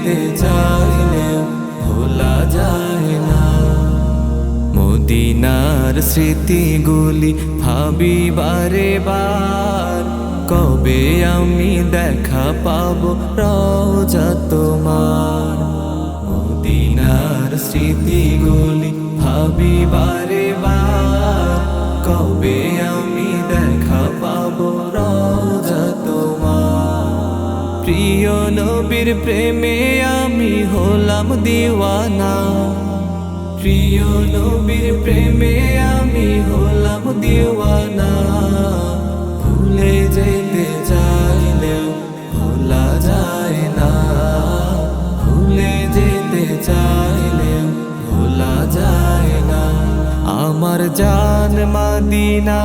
যেতে চাইলেও ভোলা যায় না। মদিনার স্মৃতিগুলি ভাবি বারে বার কবে আমি দেখা পাব রওজা তোমার? মদিনার স্মৃতিগুলি ভাবি বারে বার কবে নবীর প্রেমে আমি হলাম দিওয়ানা। প্রিয় নবীর প্রেমে আমি হলাম দিওয়ানা। ভুলে যেতে চাইলেও ভোলা যায় না। ভুলে যেতে চাইলেও ভোলা যায় না। আমার জান মাদিনা,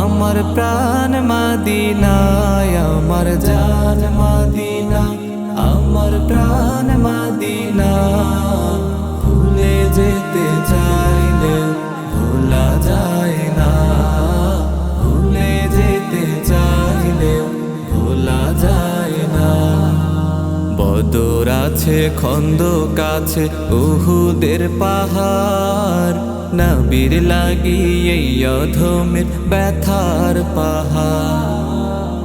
আমার প্রাণ মাদিনায়, আমার জান মাদিনা। আছে, খন্দ কাছে, উহুদের পাহাড়। নবীর লাগি এই অধমের ব্যথার পাহাড়।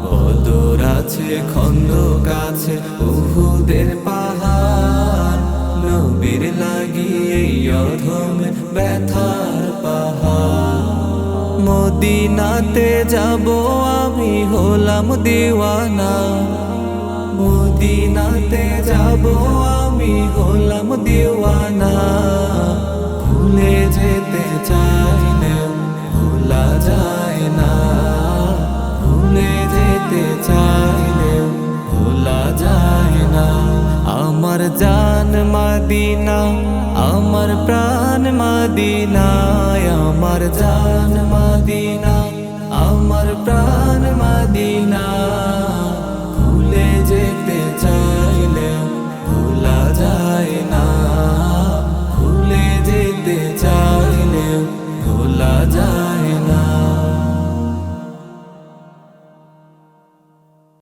বদর আছে খন্দক আছে উহুদের পাহাড়। নবীর লাগি এই অধমের ব্যথার পাহাড়। মদিনাতে যাব আমি, হলাম দিওয়ানা। মদিনাতে যাব আমি, হলাম দিওয়ানা। ভুলে যেতে চাইলে ভোলা যায় না। ভুলে যেতে চাইলে ভোলা যায় না। আমার জান মাদিনা, আমার প্রাণ মাদিনায় আমার জান মাদিনা, আমার প্রাণ মাদিনা। সাজায়